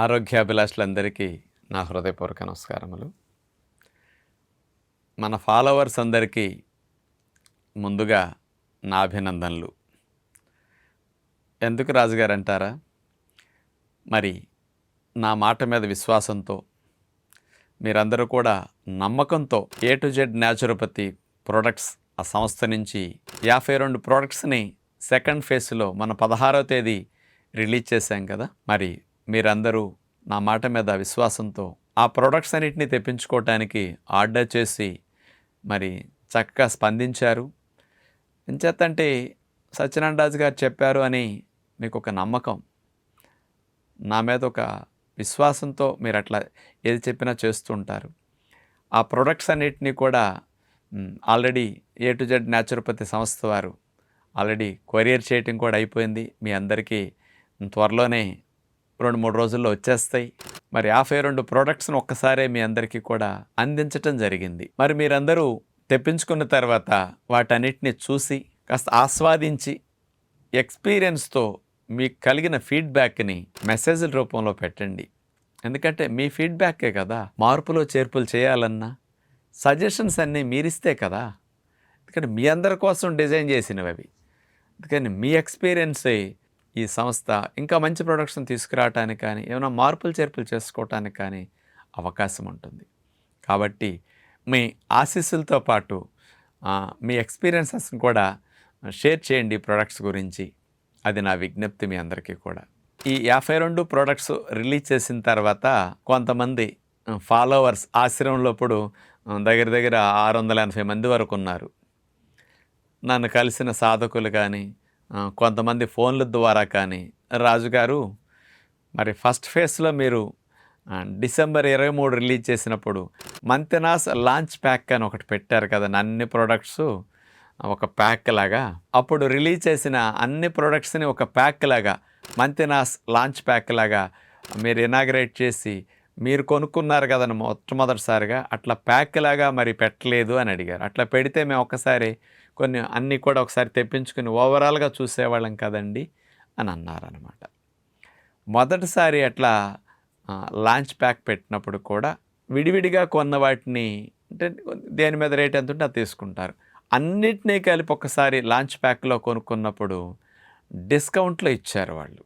ఆరోగ్యాభిలాషులందరికీ నా హృదయపూర్వక నమస్కారములు. మన ఫాలోవర్స్ అందరికీ ముందుగా నా అభినందనలు. ఎందుకు రాజుగారు అంటారా మరి నా మాట మీద విశ్వాసంతో మీరందరూ కూడా నమ్మకంతో A to Z naturopathy products ఆ సంస్థ నుంచి యాభై రెండు ప్రోడక్ట్స్ని సెకండ్ ఫేజ్లో మన పదహారవ తేదీ రిలీజ్ చేశాం కదా? మరి మీరందరూ నా మాట మీద విశ్వాసంతో ఆ ప్రొడక్ట్స్ అన్నిటిని తెప్పించుకోవటానికి ఆర్డర్ చేసి మరి చక్కగా స్పందించారు. ఎంచేతంటే సత్యనారాయణ రాజు గారు చెప్పారు అని మీకు ఒక నమ్మకం. నా మీద ఒక విశ్వాసంతో మీరు అట్లా ఏది చెప్పినా చేస్తుంటారు. ఆ ప్రొడక్ట్స్ అన్నిటినీ కూడా already A to Z naturopathy సంస్థ వారు ఆల్రెడీ కొరియర్ చేయటం కూడా అయిపోయింది. మీ అందరికీ త్వరలోనే రెండు మూడు రోజుల్లో వచ్చేస్తాయి. మరి యాభై రెండు ప్రోడక్ట్స్ను ఒక్కసారే మీ అందరికీ కూడా అందించటం జరిగింది. మరి మీరందరూ తెప్పించుకున్న తర్వాత వాటన్నిటిని చూసి కాస్త ఆస్వాదించి ఎక్స్పీరియన్స్తో మీకు కలిగిన ఫీడ్బ్యాక్ని మెసేజ్ల రూపంలో పెట్టండి. ఎందుకంటే మీ ఫీడ్బ్యాకే కదా? మార్పులో చేర్పులు చేయాలన్నా సజెషన్స్ అన్నీ మీరిస్తే కదా? ఎందుకంటే మీ అందరి కోసం డిజైన్ చేసినవి అవి. అందుకని మీ ఎక్స్పీరియన్సే ఈ సంస్థ ఇంకా మంచి ప్రొడక్షన్ తీసుకురావటానికి కానీ ఏమైనా మార్పులు చేర్పులు చేసుకోవటానికి కానీ అవకాశం ఉంటుంది. కాబట్టి మీ ఆశీస్సులతో పాటు మీ ఎక్స్పీరియన్సెస్ని కూడా షేర్ చేయండి ప్రొడక్ట్స్ గురించి. అది నా విజ్ఞప్తి మీ అందరికీ కూడా. ఈ యాభై రెండు ప్రోడక్ట్స్ రిలీజ్ చేసిన తర్వాత కొంతమంది ఫాలోవర్స్ ఆశ్రమంలో ఇప్పుడు దగ్గర దగ్గర ఆరు వందల ఎనభై మంది వరకు ఉన్నారు. నన్ను కలిసిన సాధకులు కానీ కొంతమంది ఫోన్ల ద్వారా కానీ. రాజుగారు మరి ఫస్ట్ ఫేస్లో మీరు డిసెంబర్ ఇరవై మూడు రిలీజ్ చేసినప్పుడు మంతెనాస్ లాంచ్ ప్యాక్ అని ఒకటి పెట్టారు కదా అన్ని ప్రోడక్ట్స్ ఒక ప్యాక్ లాగా. అప్పుడు రిలీజ్ చేసిన అన్ని ప్రోడక్ట్స్ని ఒక ప్యాక్ లాగా మంతెనాస్ లాంచ్ ప్యాక్ లాగా మీరు ఇనాగ్రేట్ చేసి మీరు కొనుక్కున్నారు కదా మొట్టమొదటిసారిగా అట్లా ప్యాక్ లాగా మరి పెట్టలేదు అని అడిగారు. అట్లా పెడితే మేము ఒకసారి కొన్ని అన్నీ కూడా ఒకసారి తెప్పించుకుని ఓవరాల్గా చూసేవాళ్ళం కదండి అని అన్నారనమాట మొదటిసారి అట్లా లాంచ్ ప్యాక్ పెట్టినప్పుడు కూడా విడివిడిగా కొన్న వాటిని అంటే దేని మీద రేట్ ఎంత ఉంటే అది తీసుకుంటారు. అన్నిటినీ కలిపి ఒకసారి లాంచ్ ప్యాక్లో కొనుక్కున్నప్పుడు డిస్కౌంట్లో ఇచ్చారు వాళ్ళు.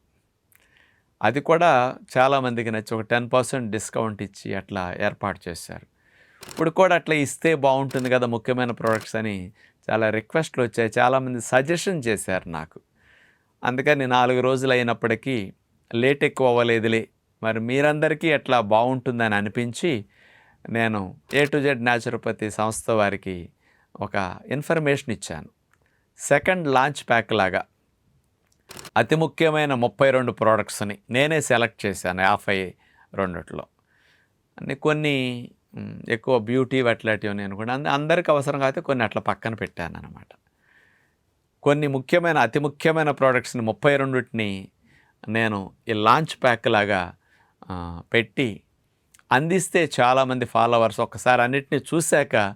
అది కూడా చాలామందికి నచ్చి ఒక టెన్ పర్సెంట్ డిస్కౌంట్ ఇచ్చి అట్లా ఏర్పాటు చేశారు. ఇప్పుడు కూడా అట్లా ఇస్తే బాగుంటుంది కదా ముఖ్యమైన ప్రోడక్ట్స్ అని చాలా రిక్వెస్ట్లు వచ్చాయి. చాలామంది సజెషన్ చేశారు నాకు. అందుకని నాలుగు రోజులు అయినప్పటికీ లేట్ ఎక్కువ అవ్వలేదులే. మరి మీరందరికీ ఎట్లా బాగుంటుందని అనిపించి నేను ఏ టు జెడ్ న్యాచురోపతి సంస్థ వారికి ఒక ఇన్ఫర్మేషన్ ఇచ్చాను. సెకండ్ లాంచ్ ప్యాక్ లాగా అతి ముఖ్యమైన ముప్పై రెండు ప్రోడక్ట్స్ని నేనే సెలెక్ట్ చేశాను యాభై రెండిట్లో అన్ని కొన్ని ఎక్కువ బ్యూటీ అట్లాంటివి నేను కూడా అందరికి అవసరం కాకపోతే కొన్ని అట్లా పక్కన పెట్టాను అనమాట కొన్ని ముఖ్యమైన అతి ముఖ్యమైన ప్రోడక్ట్స్ని ముప్పై రెండుటిని నేను ఈ లాంచ్ ప్యాక్ లాగా పెట్టి అందిస్తే చాలామంది ఫాలోవర్స్ ఒక్కసారి అన్నిటిని చూశాక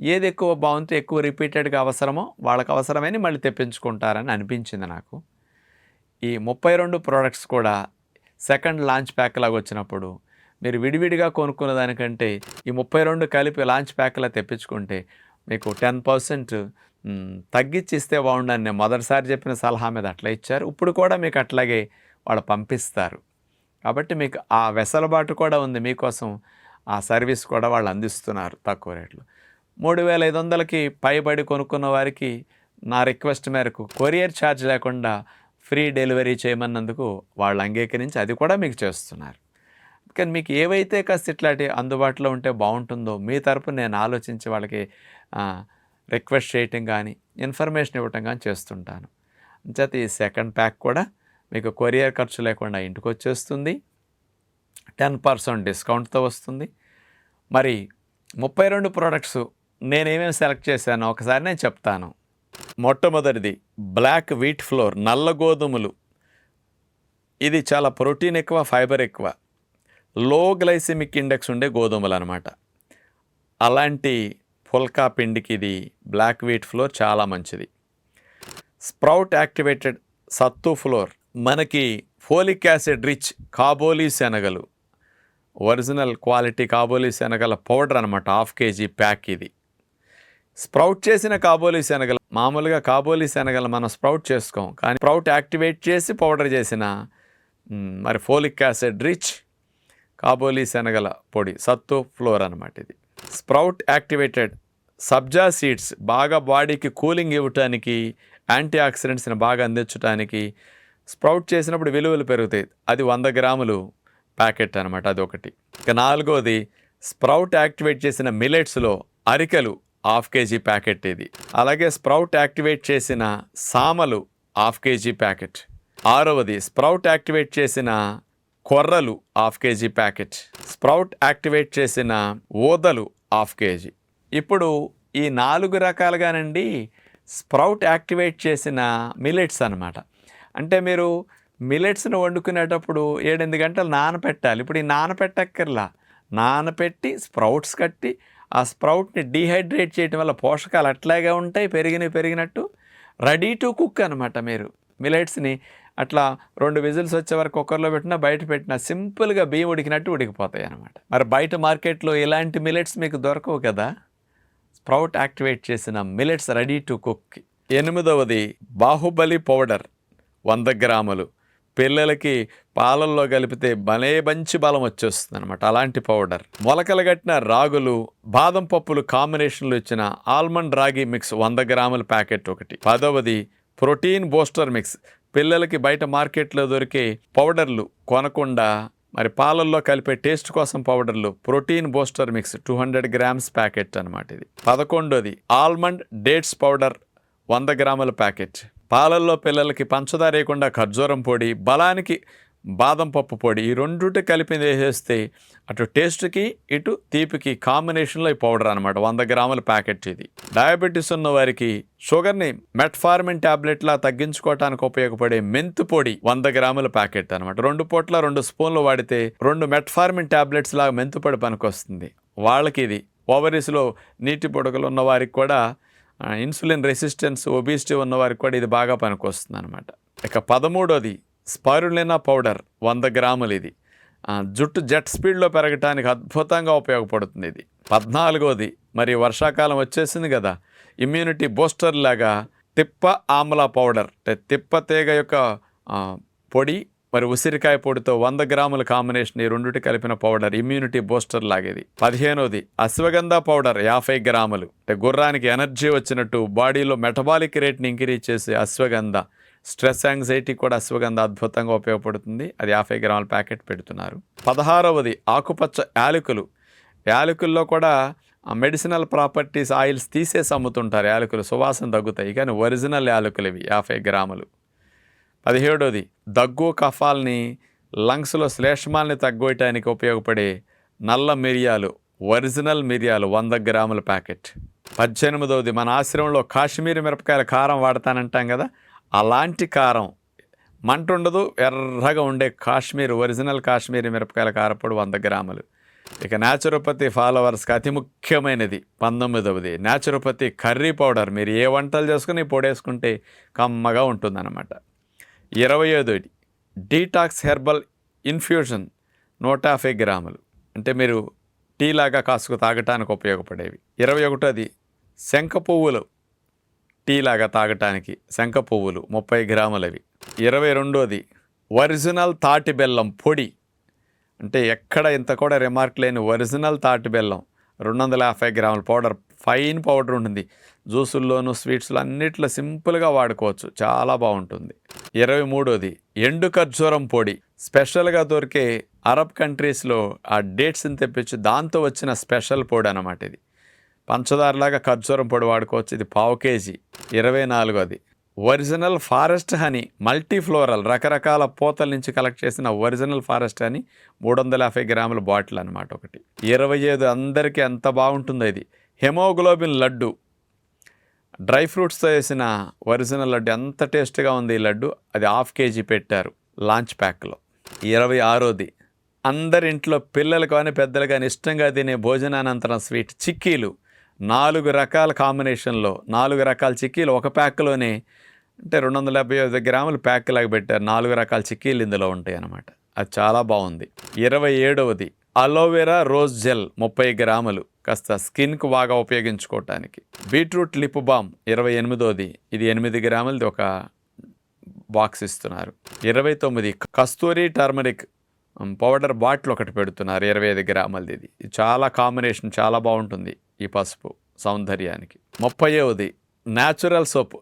ఏది ఎక్కువ బాగుంటే ఎక్కువ రిపీటెడ్గా అవసరమో వాళ్ళకి అవసరమని మళ్ళీ తెప్పించుకుంటారని అనిపించింది నాకు. ఈ ముప్పై రెండు ప్రోడక్ట్స్ కూడా సెకండ్ లాంచ్ ప్యాక్ లాగా వచ్చినప్పుడు మీరు విడివిడిగా కొనుక్కున్న దానికంటే ఈ ముప్పై రెండు కలిపి లాంచ్ ప్యాక్లా తెప్పించుకుంటే మీకు టెన్ పర్సెంట్ తగ్గించి ఇస్తే బాగుండని నేను మొదటిసారి చెప్పిన సలహా మీద అట్లా ఇచ్చారు. ఇప్పుడు కూడా మీకు అట్లాగే వాళ్ళు పంపిస్తారు. కాబట్టి మీకు ఆ వెసలుబాటు కూడా ఉంది. మీకోసం ఆ సర్వీస్ కూడా వాళ్ళు అందిస్తున్నారు తక్కువ రేట్లు. మూడు వేల ఐదు వందలకి పైబడి కొనుక్కున్న వారికి నా రిక్వెస్ట్ మేరకు కొరియర్ ఛార్జ్ లేకుండా ఫ్రీ డెలివరీ చేయమన్నందుకు వాళ్ళు అంగీకరించి అది కూడా మీకు చేస్తున్నారు. కానీ మీకు ఏవైతే కాస్త ఇట్లాంటి అందుబాటులో ఉంటే బాగుంటుందో మీ తరపు నేను ఆలోచించి వాళ్ళకి రిక్వెస్ట్ చేయటం కానీ ఇన్ఫర్మేషన్ ఇవ్వటం కానీ చేస్తుంటాను. అంచేత ఈ సెకండ్ ప్యాక్ కూడా మీకు కొరియర్ ఖర్చు లేకుండా ఇంటికి వచ్చేస్తుంది. టెన్ పర్సెంట్ డిస్కౌంట్తో వస్తుంది. మరి ముప్పై రెండు ప్రోడక్ట్స్ నేనేమేమి సెలెక్ట్ చేశానో ఒకసారి నేను చెప్తాను. మొట్టమొదటిది బ్లాక్ వీట్ ఫ్లోర్ నల్ల గోధుమలు. ఇది చాలా ప్రోటీన్ ఎక్కువ ఫైబర్ ఎక్కువ. లో గ్లైసెమిక్ ఇండెక్స్ ఉండే గోధుమలు అనమాట అలాంటి పుల్కా పిండికి ఇది బ్లాక్ వీట్ ఫ్లోర్ చాలా మంచిది. స్ప్రౌట్ యాక్టివేటెడ్ సత్తు ఫ్లోర్ మనకి ఫోలిక్ యాసిడ్ రిచ్ కాబోలీ శనగలు. ఒరిజినల్ క్వాలిటీ కాబోలీ శనగల పౌడర్ అనమాట హాఫ్ కేజీ ప్యాక్ ఇది. స్ప్రౌట్ చేసిన కాబోలీ శనగలు మామూలుగా కాబోలీ శనగలు మనం స్ప్రౌట్ చేసుకోం కానీ స్ప్రౌట్ యాక్టివేట్ చేసి పౌడర్ చేసిన మరి ఫోలిక్ యాసిడ్ రిచ్ కాబోలి శనగల పొడి సత్తు ఫ్లోర్ అనమాట ఇది. Sprout activated. సబ్జా సీడ్స్ బాగా బాడీకి కూలింగ్ ఇవ్వటానికి యాంటీ ఆక్సిడెంట్స్ని బాగా అందించడానికి స్ప్రౌట్ చేసినప్పుడు విలువలు పెరుగుతాయి. అది వంద గ్రాములు ప్యాకెట్ అనమాట అది ఒకటి ఇక నాలుగోది స్ప్రౌట్ యాక్టివేట్ చేసిన మిలెట్స్లో అరికలు హాఫ్ కేజీ ప్యాకెట్ ఇది. అలాగే స్ప్రౌట్ యాక్టివేట్ చేసిన సామలు హాఫ్ కేజీ ప్యాకెట్. ఆరవది స్ప్రౌట్ యాక్టివేట్ చేసిన కొర్రలు half KG packet. Sprout activate చేసిన ఊదలు హాఫ్ కేజీ. ఇప్పుడు ఈ నాలుగు రకాలుగానండి స్ప్రౌట్ యాక్టివేట్ చేసిన మిలెట్స్ అన్నమాట. అంటే మీరు మిలెట్స్ని వండుకునేటప్పుడు ఏడెనిమిది గంటలు నానపెట్టాలి. ఇప్పుడు ఈ నానపెట్టక్కర్లా. నానపెట్టి స్ప్రౌట్స్ కట్టి ఆ స్ప్రౌట్ని డీహైడ్రేట్ చేయటం వల్ల పోషకాలు అట్లాగే ఉంటాయి పెరిగినవి పెరిగినట్టు. రెడీ టు కుక్ అనమాట మీరు మిలెట్స్ని అట్లా రెండు విజిల్స్ వచ్చే వరకు కుక్కర్లో పెట్టినా బయట పెట్టినా సింపుల్గా బియ్యం ఉడికినట్టు ఉడికిపోతాయి అనమాట మరి బయట మార్కెట్లో ఇలాంటి మిలెట్స్ మీకు దొరకవు కదా? స్ప్రౌట్ యాక్టివేట్ చేసిన మిలెట్స్ రెడీ టు కుక్ ఎనిమిదవది బాహుబలి పౌడర్ వంద గ్రాములు. పిల్లలకి పాలల్లో కలిపితే భలే మంచి బలం వచ్చేస్తుంది అనమాట అలాంటి పౌడర్. మొలకలు కట్టిన రాగులు బాదం పప్పులు కాంబినేషన్లు ఇచ్చిన ఆల్మండ్ రాగి మిక్స్ వంద గ్రాముల ప్యాకెట్ ఒకటి. పదవది ప్రోటీన్ బూస్టర్ మిక్స్ పిల్లలకి బయట మార్కెట్లో దొరికే పౌడర్లు కొనకుండా మరి పాలల్లో కలిపే టేస్ట్ కోసం పౌడర్లు. Protein booster mix two hundred grams packet అనమాట ఇది. పదకొండోది ఆల్మండ్ డేట్స్ పౌడర్ వంద గ్రాముల ప్యాకెట్. పాలల్లో పిల్లలకి పంచదార వేయకుండా ఖర్జూరం పొడి బలానికి బాదం పప్పు పొడి ఈ రెండుటి కలిపి వేసేస్తే అటు టేస్ట్కి ఇటు తీపికి కాంబినేషన్లో ఈ పౌడర్ అనమాట వంద గ్రాముల ప్యాకెట్ ఇది. డయాబెటీస్ ఉన్న వారికి షుగర్ని మెట్ఫార్మిన్ ట్యాబ్లెట్లా తగ్గించుకోవడానికి ఉపయోగపడే మెంతు పొడి వంద గ్రాముల ప్యాకెట్ అనమాట రెండు పూట్ల రెండు స్పూన్లు వాడితే రెండు మెట్ఫార్మిన్ ట్యాబ్లెట్స్ లాగా మెంతు పొడి పనికొస్తుంది. వాళ్ళకి ఇది. ఓవరీస్లో నీటి పొడకలు ఉన్న వారికి కూడా ఇన్సులిన్ రెసిస్టెన్స్ ఒబిసిటీ ఉన్న వారికి కూడా ఇది బాగా పనికొస్తుంది అనమాట ఇక పదమూడోది స్పైరులేనా పౌడర్ వంద గ్రాములు ఇది. జుట్టు జెట్ స్పీడ్లో పెరగటానికి అద్భుతంగా ఉపయోగపడుతుంది ఇది. పద్నాలుగోది మరి వర్షాకాలం వచ్చేసింది కదా ఇమ్యూనిటీ బూస్టర్ లాగా తిప్ప ఆమ్లా పౌడర్ అంటే తిప్ప తీగ యొక్క పొడి మరి ఉసిరికాయ పొడితో వంద గ్రాముల కాంబినేషన్ ఈ రెండుటి కలిపిన పౌడర్ ఇమ్యూనిటీ బూస్టర్ లాగేది. పదిహేనోది అశ్వగంధ పౌడర్ యాభై గ్రాములు. అంటే గుర్రానికి ఎనర్జీ వచ్చినట్టు బాడీలో మెటబాలిక్ రేట్ని ఇంక్రీజ్ చేసే అశ్వగంధ. స్ట్రెస్ యాంగ్జైటీ కూడా అశ్వగంధ అద్భుతంగా ఉపయోగపడుతుంది. అది యాభై గ్రాముల ప్యాకెట్ పెడుతున్నారు. పదహారవది ఆకుపచ్చ యాలకులు. యాలకుల్లో కూడా మెడిసినల్ ప్రాపర్టీస్ ఆయిల్స్ తీసేసి అమ్ముతుంటారు యాలకులు. సువాసన తగ్గుతాయి. కానీ ఒరిజినల్ యాలకులు ఇవి యాభై గ్రాములు. పదిహేడోది దగ్గు కఫాల్ని లంగ్స్లో శ్లేష్మాల్ని తగ్గోయటానికి ఉపయోగపడే నల్ల మిరియాలు ఒరిజినల్ మిరియాలు వంద గ్రాముల ప్యాకెట్. పద్దెనిమిదవది మన ఆశ్రమంలో కాశ్మీరీ మిరపకాయల కారం వాడతానంటాం కదా అలాంటి కారం మంట ఉండదు ఎర్రగా ఉండే కాశ్మీర్ ఒరిజినల్ కాశ్మీరీ మిరపకాయల కారపొడి వంద గ్రాములు. ఇక న్యాచురోపతి ఫాలోవర్స్కి అతి ముఖ్యమైనది పంతొమ్మిదవది. న్యాచురోపతి కర్రీ పౌడర్ మీరు ఏ వంటలు చేసుకుని పొడేసుకుంటే పొడి వేసుకుంటే కమ్మగా ఉంటుందన్నమాట. ఇరవై ఐదోది డీటాక్స్ హెర్బల్ ఇన్ఫ్యూషన్ నూట యాభై గ్రాములు. అంటే మీరు టీ లాగా కాసుకు తాగటానికి ఉపయోగపడేవి. ఇరవై ఒకటోది శంఖ పువ్వులు టీ లాగా తాగటానికి శంఖ పువ్వులు ముప్పై గ్రాములవి. ఇరవై రెండోది ఒరిజినల్ తాటి బెల్లం పొడి. అంటే ఎక్కడ ఇంత కూడా రిమార్క్ లేని ఒరిజినల్ తాటి బెల్లం. రెండు వందల యాభై గ్రాముల పౌడర్ ఫైన్ పౌడర్ ఉంటుంది. జ్యూసుల్లోనూ స్వీట్స్లో అన్నిట్లో సింపుల్గా వాడుకోవచ్చు. చాలా బాగుంటుంది. ఇరవై మూడోది ఎండు ఖర్జూరం పొడి. స్పెషల్గా దొరికే అరబ్ కంట్రీస్లో ఆ డేట్స్ని తెప్పించి దాంతో వచ్చిన స్పెషల్ పొడి అన్నమాట ఇది. పంచదారలాగా ఖర్జూరం పొడి వాడుకోవచ్చు. ఇది పావు కేజీ. ఇరవై నాలుగోది original forest honey multi floral రకరకాల పూతల నుంచి కలెక్ట్ చేసిన ఒరిజినల్ ఫారెస్ట్ హనీ మూడు వందల యాభై గ్రాముల బాటిల్ అనమాట ఒకటి. ఇరవై ఐదు అందరికీ ఎంత బాగుంటుందో ఇది. హెమోగ్లోబిన్ లడ్డు. డ్రై ఫ్రూట్స్తో వేసిన ఒరిజినల్ లడ్డు ఎంత టేస్ట్గా ఉంది ఈ లడ్డు? అది హాఫ్ కేజీ పెట్టారు లాంచ్ ప్యాక్లో. ఇరవై ఆరోది. అందరి ఇంట్లో పిల్లలు కానీ పెద్దలు కానీ ఇష్టంగా తినే భోజనానంతరం స్వీట్ చిక్కీలు. నాలుగు రకాల కాంబినేషన్లో నాలుగు రకాల చిక్కీలు ఒక ప్యాక్లోనే అంటే రెండు వందల డెబ్బై ఐదు గ్రాములు ప్యాక్ లాగా పెట్టారు. నాలుగు రకాల చిక్కీలు ఇందులో ఉంటాయి అన్నమాట అది చాలా బాగుంది. ఇరవై ఏడవది అలోవెరా రోజ్ జెల్ ముప్పై గ్రాములు కాస్త స్కిన్కు బాగా ఉపయోగించుకోవటానికి. బీట్రూట్ లిప్ బామ్ ఇరవై ఎనిమిదోది ఇది ఎనిమిది గ్రాములది ఒక బాక్స్ ఇస్తున్నారు. ఇరవై తొమ్మిది కస్తూరి టర్మరిక్ పౌడర్ బాటిల్ ఒకటి పెడుతున్నారు ఇరవై ఐదు గ్రాములది. ఇది చాలా కాంబినేషన్ చాలా బాగుంటుంది ఈ పసుపు సౌందర్యానికి. ముప్పైవది natural soap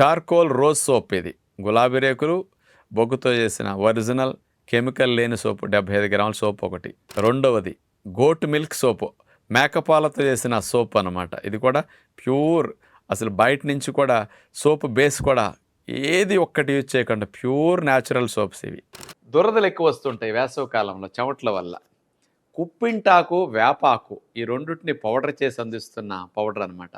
charcoal rose soap ఇది. గులాబీ రేకులు బొగ్గుతో చేసిన ఒరిజినల్ కెమికల్ లేని సోపు డెబ్బై ఐదు గ్రాముల సోప్ ఒకటి. రెండవది గోట్ మిల్క్ సోపు మేకపాలతో చేసిన సోప్ అన్నమాట. ఇది కూడా ప్యూర్ అసలు బయట నుంచి కూడా సోప్ బేస్ కూడా ఏది ఒక్కటి యూజ్ చేయకుండా ప్యూర్ న్యాచురల్ సోప్స్ ఇవి. దురదలు ఎక్కువ వస్తుంటాయి వేసవి కాలంలో చెమట్ల వల్ల. కుప్పింటాకు వేపాకు ఈ రెండింటిని పౌడర్ చేసి అందిస్తున్న పౌడర్ అనమాట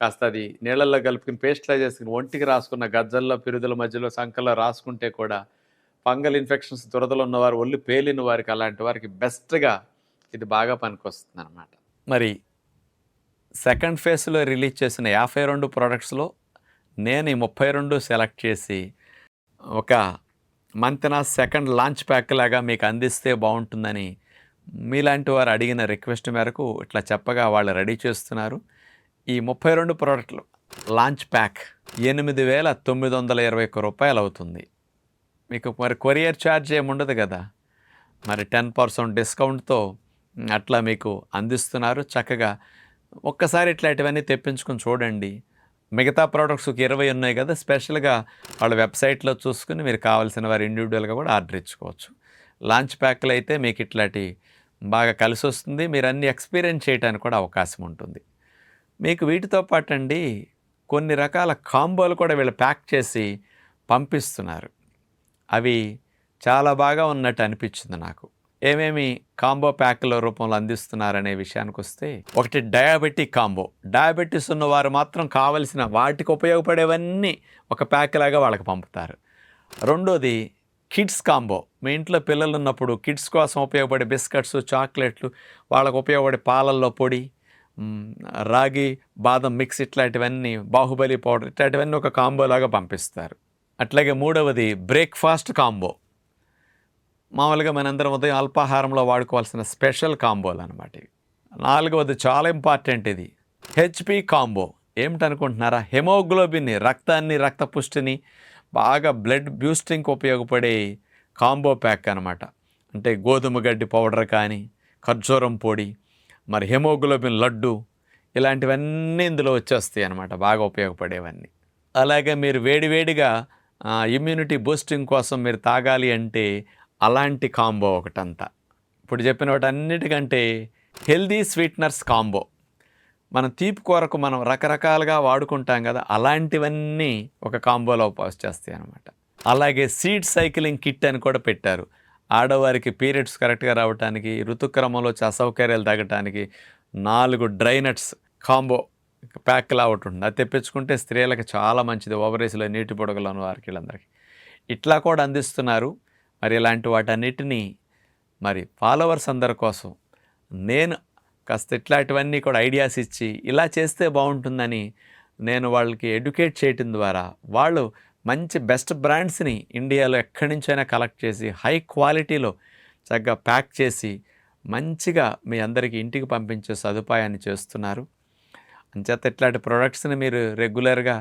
కాస్త అది నీళ్ళల్లో కలుపుకుని పేస్ట్లా చేసుకుని ఒంటికి రాసుకున్న గజ్జల్లో పిరుదల మధ్యలో సంకల్లో రాసుకుంటే కూడా ఫంగల్ ఇన్ఫెక్షన్స్ దురదలు ఉన్నవారు ఒళ్ళు పేలిన వారికి అలాంటి వారికి బెస్ట్గా ఇది బాగా పనికొస్తుంది అనమాట మరి సెకండ్ ఫేజ్లో రిలీజ్ చేసిన యాభై రెండు ప్రోడక్ట్స్లో నేను ఈ ముప్పై రెండు సెలెక్ట్ చేసి ఒక మంతెన సెకండ్ లాంచ్ ప్యాక్ లాగా మీకు అందిస్తే బాగుంటుందని మీలాంటి వారు అడిగిన రిక్వెస్ట్ మేరకు ఇట్లా చెప్పగా వాళ్ళు రెడీ చేస్తున్నారు. ఈ ముప్పై రెండు ప్రోడక్ట్లు లాంచ్ ప్యాక్ ఎనిమిది వేల తొమ్మిది వందల ఇరవై ఒక్క రూపాయలు అవుతుంది. మీకు మరి కొరియర్ ఛార్జ్ ఏముండదు కదా? మరి టెన్ పర్సెంట్ డిస్కౌంట్తో అట్లా మీకు అందిస్తున్నారు. చక్కగా ఒక్కసారి ఇట్లాంటివన్నీ తెప్పించుకొని చూడండి. మిగతా ప్రోడక్ట్స్కి ఇరవై ఉన్నాయి కదా స్పెషల్గా వాళ్ళ వెబ్సైట్లో చూసుకుని మీరు కావాల్సిన వారు ఇండివిజువల్గా కూడా ఆర్డర్ ఇచ్చుకోవచ్చు. లాంచ్ ప్యాక్లు అయితే మీకు ఇట్లాంటి బాగా కలిసి వస్తుంది. మీరు అన్ని ఎక్స్పీరియన్స్ చేయడానికి కూడా అవకాశం ఉంటుంది. మీకు వీటితో పాటు అండి కొన్ని రకాల కాంబోలు కూడా వీళ్ళు ప్యాక్ చేసి పంపిస్తున్నారు. అవి చాలా బాగా ఉన్నట్టు అనిపించింది నాకు. ఏమేమి కాంబో ప్యాక్ల రూపంలో అందిస్తున్నారనే విషయానికి వస్తే ఒకటి డయాబెటిక్ కాంబో. డయాబెటీస్ ఉన్నవారు మాత్రం కావలసిన వాటికి ఉపయోగపడేవన్నీ ఒక ప్యాక్ లాగా వాళ్ళకి పంపుతారు. రెండోది కిడ్స్ కాంబో. మీ ఇంట్లో పిల్లలు ఉన్నప్పుడు కిడ్స్ కోసం ఉపయోగపడే బిస్కెట్స్ చాక్లెట్లు వాళ్ళకు ఉపయోగపడే పాలల్లో పొడి రాగి బాదం మిక్స్ ఇట్లాంటివన్నీ బాహుబలి పౌడర్ ఇట్లాంటివన్నీ ఒక కాంబోలాగా పంపిస్తారు. అట్లాగే మూడవది బ్రేక్ఫాస్ట్ కాంబో. మామూలుగా మనందరం ఉదయం అల్పాహారంలో వాడుకోవాల్సిన స్పెషల్ కాంబోలు అనమాట ఇవి. నాలుగవది చాలా ఇంపార్టెంట్ ఇది. HP combo. ఏమిటనుకుంటున్నారా? హెమోగ్లోబిన్ని రక్తాన్ని రక్తపుష్టిని బాగా బ్లడ్ బ్యూస్టింగ్కి ఉపయోగపడే కాంబో ప్యాక్ అనమాట అంటే గోధుమ గడ్డి పౌడర్ కానీ ఖర్జూరం పొడి మరి హెమోగ్లోబిన్ లడ్డు ఇలాంటివన్నీ ఇందులో వచ్చేస్తాయి అనమాట బాగా ఉపయోగపడేవన్నీ. అలాగే మీరు వేడివేడిగా ఇమ్యూనిటీ బూస్టింగ్ కోసం మీరు తాగాలి అంటే అలాంటి కాంబో ఒకటంతా. ఇప్పుడు చెప్పిన వాటన్నిటికంటే హెల్దీ స్వీట్నర్స్ కాంబో. మనం తీపి కూరకు మనం రకరకాలుగా వాడుకుంటాం కదా అలాంటివన్నీ ఒక కాంబోలో చేస్తాయి అనమాట అలాగే సీడ్ సైక్లింగ్ కిట్ అని కూడా పెట్టారు. ఆడవారికి పీరియడ్స్ కరెక్ట్గా రావడానికి ఋతుక్రమంలో వచ్చే అసౌకర్యాలు తగ్గటానికి నాలుగు డ్రైనట్స్ కాంబో ప్యాక్లా ఒకటి ఉంటుంది. అది తెప్పించుకుంటే స్త్రీలకు చాలా మంచిది. ఓవరేజ్లో నీటి పొడగలను వారికి వీళ్ళందరికీ ఇట్లా కూడా అందిస్తున్నారు. మరి ఇలాంటి వాటన్నిటినీ మరి ఫాలోవర్స్ అందరి కోసం నేను కాస్త ఇట్లాంటివన్నీ కూడా ఐడియాస్ ఇచ్చి ఇలా చేస్తే బాగుంటుందని నేను వాళ్ళకి ఎడ్యుకేట్ చేయటం ద్వారా వాళ్ళు మంచి బెస్ట్ బ్రాండ్స్ని ఇండియాలో ఎక్కడి నుంచైనా కలెక్ట్ చేసి హై క్వాలిటీలో చక్కగా ప్యాక్ చేసి మంచిగా మీ అందరికీ ఇంటికి పంపించే సదుపాయాన్ని చేస్తున్నారు. అంచేత ఇట్లాంటి ప్రోడక్ట్స్ని మీరు రెగ్యులర్గా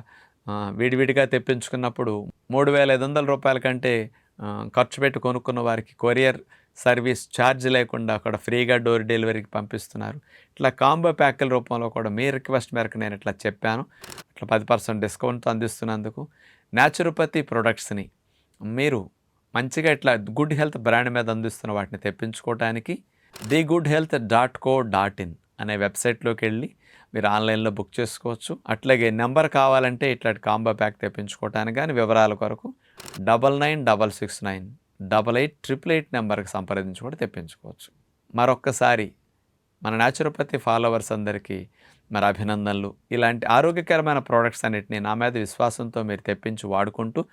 విడివిడిగా తెప్పించుకున్నప్పుడు మూడు వేల ఐదు వందల రూపాయల కంటే ఖర్చు పెట్టి కొనుక్కున్న వారికి కొరియర్ సర్వీస్ ఛార్జ్ లేకుండా అక్కడ ఫ్రీగా డోర్ డెలివరీకి పంపిస్తున్నారు. ఇట్లా కాంబో ప్యాకుల రూపంలో కూడా మీ రిక్వెస్ట్ మేరకు నేను ఇట్లా చెప్పాను. ఇట్లా పది పర్సెంట్ డిస్కౌంట్ అందిస్తున్నందుకు న్యాచురోపతి ప్రొడక్ట్స్ని మీరు మంచిగా ఇట్లా గుడ్ హెల్త్ బ్రాండ్ మీద అందిస్తున్న వాటిని తెప్పించుకోవడానికి the good health dot co dot in అనే వెబ్సైట్లోకి వెళ్ళి మీరు ఆన్లైన్లో బుక్ చేసుకోవచ్చు. అట్లాగే నెంబర్ కావాలంటే ఇట్లాంటి కాంబో ప్యాక్ తెప్పించుకోవటానికి కానీ వివరాల కొరకు double nine double six nine double eight triple eight నెంబర్కి సంప్రదించి కూడా తెప్పించుకోవచ్చు. మరొక్కసారి మన న్యాచురోపతి ఫాలోవర్స్ అందరికీ మరి అభినందనలు. ఇలాంటి ఆరోగ్యకరమైన ప్రోడక్ట్స్ అన్నిటిని నా మీద విశ్వాసంతో మీరు తెప్పించి వాడుకుంటూ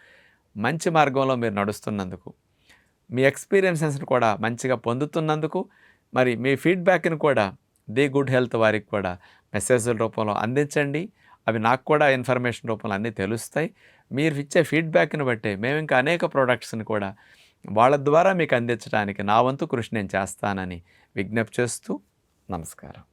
మంచి మార్గంలో మీరు నడుస్తున్నందుకు మీ ఎక్స్పీరియన్సెస్ని కూడా మంచిగా పొందుతున్నందుకు మరి మీ ఫీడ్బ్యాక్ని కూడా ది గుడ్ హెల్త్ వారికి కూడా మెసేజ్ల రూపంలో అందించండి. అవి నాకు కూడా ఇన్ఫర్మేషన్ రూపంలో అన్నీ తెలుస్తాయి. మీరు ఇచ్చే ఫీడ్బ్యాక్ని బట్టే మేము ఇంకా అనేక ప్రోడక్ట్స్ని కూడా వాళ్ళ ద్వారా మీకు అందించడానికి నా వంతు కృషి నేను చేస్తానని విజ్ఞప్తి చేస్తూ నమస్కారం.